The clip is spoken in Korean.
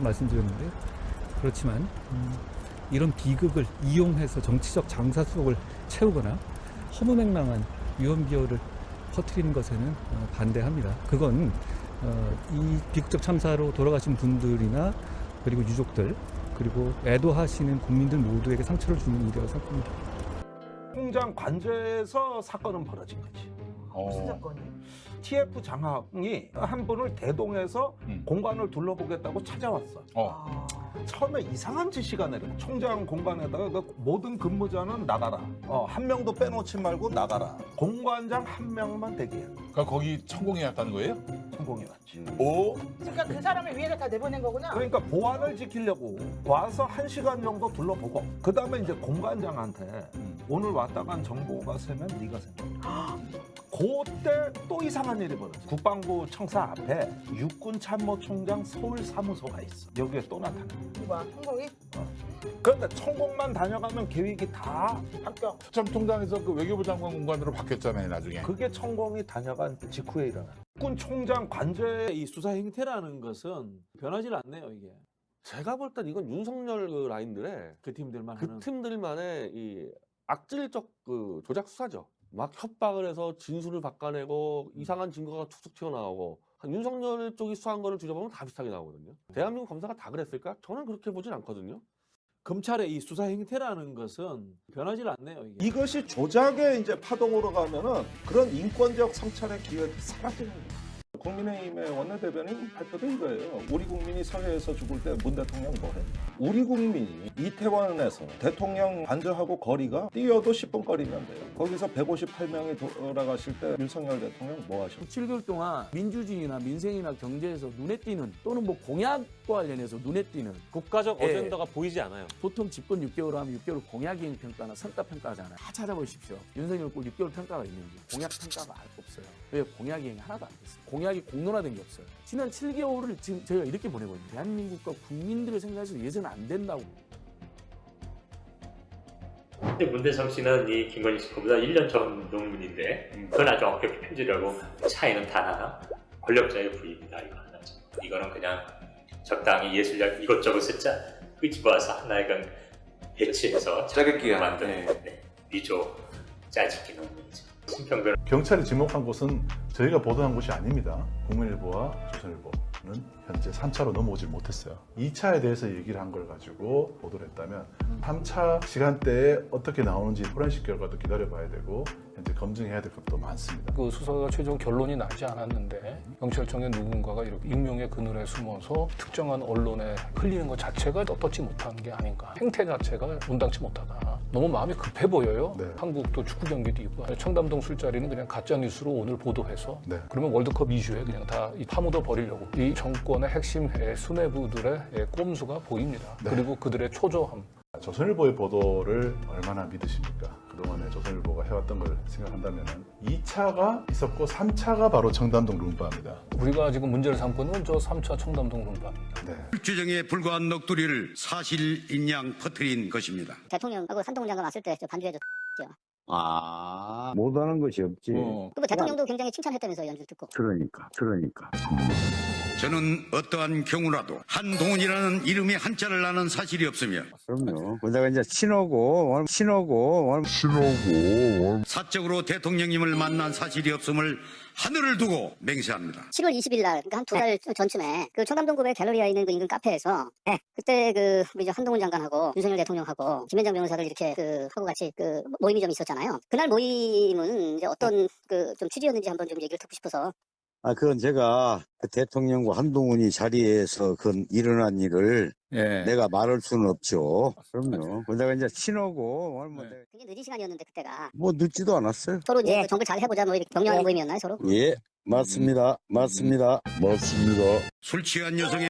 말씀드렸는데 그렇지만 음, 이런 비극을 이용해서 정치적 장사 속을 채우거나 허무맹랑한 위험 비어를 퍼뜨리는 것에는 어, 반대합니다. 그건 어, 이 비극적 참사로 돌아가신 분들이나 그리고 유족들 그리고 애도하시는 국민들 모두에게 상처를 주는 일이라고 생각합니다. 통장 관저에서 사건은 벌어진 거지. 무슨 어. 사건이? TF 장학이 한 분을 대동해서 음. 공간을 둘러보겠다고 찾아왔어. 어. 아, 처음에 이상한 지시가 내려. 총장 공간에다가 그 모든 근무자는 나가라. 어, 한 명도 빼놓지 말고 나가라. 공관장 한 명만 대기해. 그러니까 거기 천공이 왔다는 거예요? 성공이 왔지. 오. 그러니까 그 사람을 위에다 다 내보낸 거구나. 그러니까 보안을 지키려고 와서 한 시간 정도 둘러보고 그 다음에 이제 공관장한테 음. 오늘 왔다 간 정보가 세면 네가 세면 그때 또 이상한 일이 벌어져 국방부 청사 앞에 육군 참모총장 서울 사무소가 있어 여기에 또 나타나 누가? 통공이? 그런데 천공만 다녀가면 계획이 다 합격. 참 통장에서 그 외교부 장관 공간으로 바뀌었잖아요 나중에. 그게 천공이 다녀간 직후에 일어나 육군 총장 관저에 이 수사 행태라는 것은 변하지 않네요 이게. 제가 볼 땐 이건 윤석열 그 라인들의 그 팀들만 그 하는. 팀들만의 이 악질적 그 조작 수사죠. 막 협박을 해서 진술을 바꿔내고 이상한 증거가 툭툭 튀어나오고 한 윤석열 쪽이 수사한 거를 뒤져보면 다 비슷하게 나오거든요. 대한민국 검사가 다 그랬을까? 저는 그렇게 보진 않거든요. 검찰의 이 수사 행태라는 것은 변하지 않네요 이게. 이것이 조작의 이제 파동으로 가면은 그런 인권적 성찰의 기회도 사라지는 거예요. 국민의힘의 원내대변인 발표도 이거예요. 우리 국민이 서해에서 죽을 때 문 대통령 뭐해? 우리 국민이 이태원에서 대통령 관저하고 거리가 뛰어도 10분 거리면 돼요. 거기서 158명이 돌아가실 때 윤석열 대통령 뭐 하셨어요? 7개월 동안 민주주의나 민생이나 경제에서 눈에 띄는 또는 뭐 공약과 관련해서 눈에 띄는 국가적 예. 어젠다가 보이지 않아요. 보통 집권 6개월 하면 6개월 공약이행 평가나 성과 평가잖아요. 다 찾아보십시오. 윤석열 꼭 6개월 평가가 있는지 공약 평가가 알 없어요. 왜 공약 이행이 하나도 안 됐어요. 공약이 공론화된 게 없어요. 지난 7개월을 지금 저희가 이렇게 보내고 있는데 대한민국과 국민들을 생각해서 예전은 안 된다고. 근데 문대성 씨는 이 김건희 씨 거보다 1년 전 논문인데 그건 아주 엄격히 편집하고 차이는 단 하나 권력자의 부입니다 이거 하나죠. 이거는 그냥 적당히 예술력 이것저것 숫자 끄집어와서 하나의건 배치해서 짜깁기 네, 미조 짜집기 논문이죠. 심평변 경찰이 지목한 곳은 저희가 보도한 곳이 아닙니다. 국민일보와 조선일보는 현재 3차로 넘어오질 못했어요. 2차에 대해서 얘기를 한 걸 가지고 보도를 했다면 3차 시간대에 어떻게 나오는지 포렌식 결과도 기다려봐야 되고 현재 검증해야 될 것도 많습니다. 그 수사가 최종 결론이 나지 않았는데 경찰청의 누군가가 이렇게 익명의 그늘에 숨어서 특정한 언론에 흘리는 것 자체가 떳떳지 못한 게 아닌가 행태 자체가 온당치 못하다 너무 마음이 급해 보여요 네. 한국도 축구 경기도 있고 청담동 술자리는 그냥 가짜 뉴스로 오늘 보도해서 네. 그러면 월드컵 이슈에 그냥 다이 파묻어 버리려고 이 정권의 핵심 의 수뇌부들의 예, 꼼수가 보입니다 네. 그리고 그들의 초조함 조선일보의 보도를 얼마나 믿으십니까? 그동안에 조선일보가 해왔던 걸 생각한다면 2차가 있었고 3차가 바로 청담동 룸바입니다. 우리가 지금 문제를 삼고 있는 건저 3차 청담동 분파입니다 네. 규정에 불과한 넋두리를 사실인양 퍼뜨린 것입니다. 대통령하고 산동훈 장관 왔을 때 반주해줬. 아, 못하는 것이 없지. 어. 그리고 대통령도 굉장히 칭찬했다면서 연주 듣고. 그러니까, 그러니까. 저는 어떠한 경우라도 한동훈이라는 이름이 한자를 아는 사실이 없으며 그럼요. 그러다가 이제 신호고, 신호고, 사적으로 대통령님을 만난 사실이 없음을 하늘을 두고 맹세합니다. 7월 20일 날, 그러니까 한 두 달 전쯤에 그 청담동구의 갤러리아에 있는 그 인근 카페에서 그때 그 우리 이제 한동훈 장관하고 윤석열 대통령하고 김현장 변호사를 이렇게 그 하고 같이 그 모임이 좀 있었잖아요. 그날 모임은 이제 어떤 그 좀 취지였는지 한번 좀 얘기를 듣고 싶어서 아, 그건 제가 그 대통령과 한동훈이 자리에서 그 일어난 일을 예. 내가 말할 수는 없죠. 그럼요. 그러다가 이제 신호고, 뭐, 네. 굉장히 늦은 시간이었는데 그때가 뭐 늦지도 않았어요. 서로 이제 그 정글 잘 해보자 뭐 이렇게 격려하는 모임이었나요 서로? 예, 맞습니다. 맞습니다. 맞습니다. 술 취한 여성의